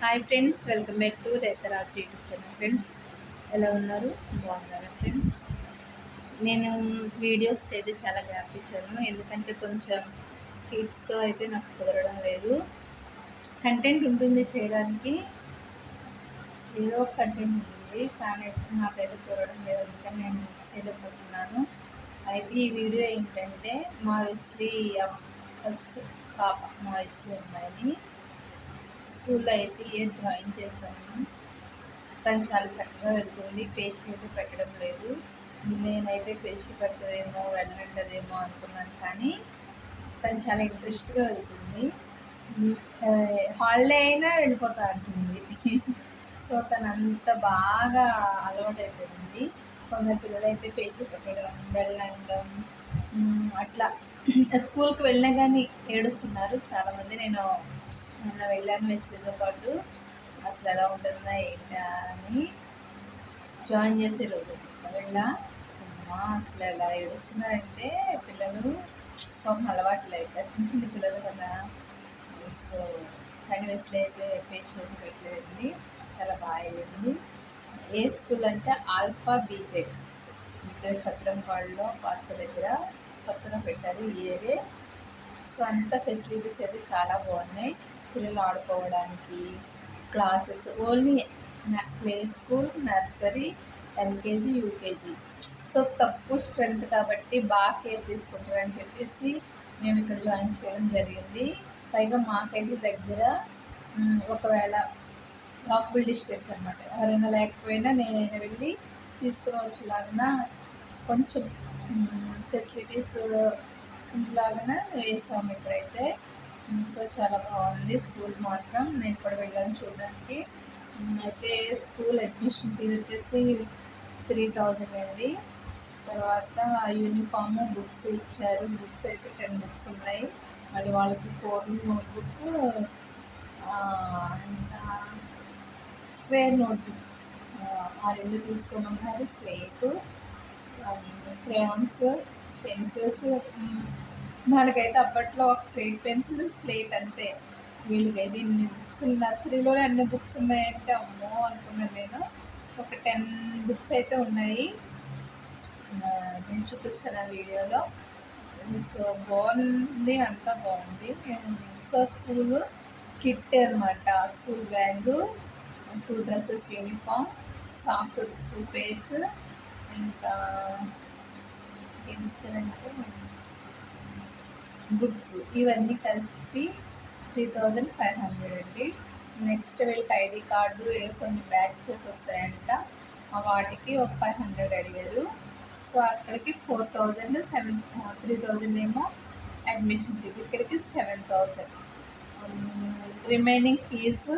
Hi friends welcome back to Retaraj YouTube channel friends ఎలా ఉన్నారు? బాగున్నారా ఫ్రెండ్స్ నేను వీడియోస్ అయితే చాలా గ్యాప్ ఇచ్చాను. ఎందుకంటే కొంచెం కిడ్స్తో అయితే నాకు కుదరడం లేదు. కంటెంట్ ఉంటుంది చేయడానికి. ఏదో ఒక కంటెంట్ ఉంటుంది. కానీ నాకైతే కుదరడం లేదు. అందుకని నేను చేయలేకపోతున్నాను. అయితే ఈ వీడియో ఏంటంటే మా శ్రీ ఫస్ట్ పాప మా వయసు అమ్మాయిని స్కూల్లో అయితే ఇయర్ జాయిన్ చేశాను. తను చాలా చక్కగా వెళ్తుంది పేచి అయితే పెట్టడం లేదు. నేనైతే పేచి పెట్టదేమో వెళ్ళంటదేమో అనుకున్నాను కానీ తను చాలా ఇంట్రెస్ట్గా వెళ్తుంది. హాలిడే అయినా వెళ్ళిపోతా అంటుంది. సో తను అంత బాగా అలవాటు అయిపోయింది కొందరు పిల్లలైతే పేచీ పేచి పెట్టడం వెళ్ళడం అట్లా స్కూల్కి వెళ్ళినా కానీ ఏడుస్తున్నారు. చాలామంది నేను మొన్న వెళ్ళాను మెసేజ్తో పాటు. అసలు ఎలా ఉంటుందా ఏంటా అని జాయిన్ చేసే రోజు. వెళ్ళా అమ్మా అసలు ఎలా ఏడుస్తున్నారంటే పిల్లలు పాపం అలవాటు లేక చిన్న చిన్న పిల్లలు కదా. సో కానీ వెస్లో అయితే పేజ్ చేసి పెట్టలేదండి. చాలా బాగా వెళ్ళింది. ఏ స్కూల్ అంటే ఆల్ఫా బీజెడ్. ఇక్కడ సత్రం వాళ్ళలో పార్క్ దగ్గర. కొత్తగా పెట్టారు ఈ ఏరియా సో అంత ఫెసిలిటీస్ అయితే చాలా బాగున్నాయి. పిల్లలు ఆడుకోవడానికి classes only play school nursery LKG UKG so తక్కువ స్ట్రెంత్ కాబట్టి బాగా కేర్ తీసుకుంటారని చెప్పేసి మేము ఇక్కడ జాయిన్ చేయడం జరిగింది. పైగా మాకైతే దగ్గర ఒకవేళ వాకబుల్ డిస్టెన్స్ అనమాట ఎవరైనా లేకపోయినా నేనైనా వెళ్ళి తీసుకుని వచ్చేలాగా కొంచెం ఫెసిలిటీస్ uh, లాగానే వేసాము ఇక్కడైతే. సో చాలా బాగుంది స్కూల్ మాత్రం. నేను కూడా వెళ్ళాను చూడడానికి. అయితే స్కూల్ అడ్మిషన్ ఫీజు వచ్చేసి త్రీ థౌజండ్ అండి. తర్వాత యూనిఫామ్ బుక్స్ ఇచ్చారు. బుక్స్ అయితే టెన్ బుక్స్ ఉన్నాయి. మళ్ళీ వాళ్ళకి ఫోర్ నోట్బుక్ స్క్వేర్ నోట్బుక్ ఆ రెండు తీసుకోమన్నారు స్ట్రేట్ క్రేయాన్స్ పెన్సిల్స్ మనకైతే అప్పట్లో ఒక స్లేట్ పెన్సిల్ స్లేట్ అంతే. వీళ్ళకైతే ఇన్ని బుక్స్ నర్సరీలోనే అన్ని బుక్స్ ఉన్నాయంటే అమ్మో అనుకున్నాను నేను. ఒక టెన్ బుక్స్ అయితే ఉన్నాయి. నేను చూపిస్తాను ఆ వీడియోలో. సో బాగుంది అంతా బాగుంది. సో స్కూల్ కిట్ అనమాట school bag two dresses uniform socks two pairs ఇంకా ఏం ఇచ్చారంటే బుక్స్ ఇవన్నీ కలిపి త్రీ థౌజండ్ ఫైవ్ హండ్రెడ్ అండి. నెక్స్ట్ వీళ్ళకి ఐడి కార్డు ఏ కొన్ని బ్యాచెస్ వస్తాయంట. వాటికి ఒక ఫైవ్ హండ్రెడ్ అడిగారు. సో అక్కడికి four thousand seven three thousand ఏమో అడ్మిషన్ ఫీజు ఇక్కడికి seven thousand remaining fee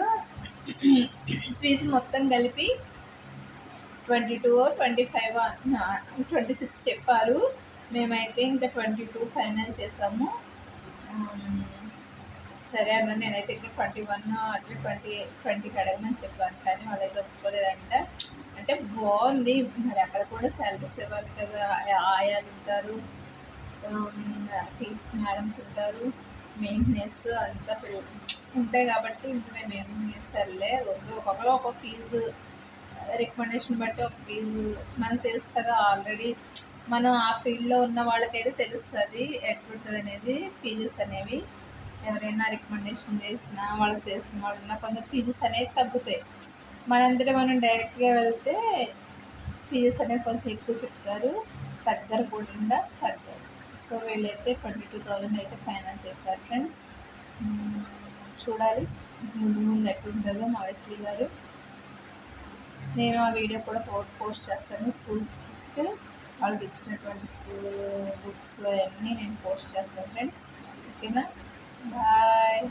fee మొత్తం కలిపి twenty two twenty five twenty six చెప్పారు. మేమైతే ఇంకా ట్వంటీ టూ ఫైనల్ చేస్తాము. సరే అన్న నేనైతే ఇంకా ట్వంటీ వన్ అట్లా ట్వంటీ ట్వంటీకి అడగమని చెప్పాను కానీ వాళ్ళైతే ఒప్పుకోలేదంట. అంటే బాగుంది మరి అక్కడ కూడా శాలరీస్ ఇవ్వాలి కదా ఆయాలు ఉంటారు మేడమ్స్ ఉంటారు మెయింటెనెన్స్ అంతా ఉంటాయి కాబట్టి ఇంకా మేము ఏం సర్లే ఒక్కొక్కరు ఒక్కొక్క ఫీజు రికమెండేషన్ బట్టి ఒక ఫీజు మనకు తెలుసు కదా ఆల్రెడీ మనం ఆ ఫీల్డ్లో ఉన్న వాళ్ళకైతే తెలుస్తుంది ఎట్లుంటుంది అనేది ఫీజెస్ అనేవి. ఎవరైనా రికమెండేషన్ చేసినా వాళ్ళకి తెలిసిన వాళ్ళు కొంచెం ఫీజెస్ అనేవి తగ్గుతాయి. మనందరూ మనం డైరెక్ట్గా వెళ్తే ఫీజెస్ అనేవి కొంచెం ఎక్కువ చెప్తారు. తగ్గరు కూడా తగ్గారు. సో వీళ్ళైతే ట్వంటీ టూ థౌజండ్ అయితే ఫైనల్ చేస్తారు ఫ్రెండ్స్ చూడాలి. ముందు ముందు ఎట్లుంటుందో మా వెస్లీ గారు నేను ఆ వీడియో కూడా పోస్ట్ చేస్తాను. స్కూల్కి వాళ్ళకి ఇచ్చినటువంటి స్కూల్ బుక్స్ అవన్నీ నేను పోస్ట్ చేస్తాను ఫ్రెండ్స్. ఓకేనా? బాయ్.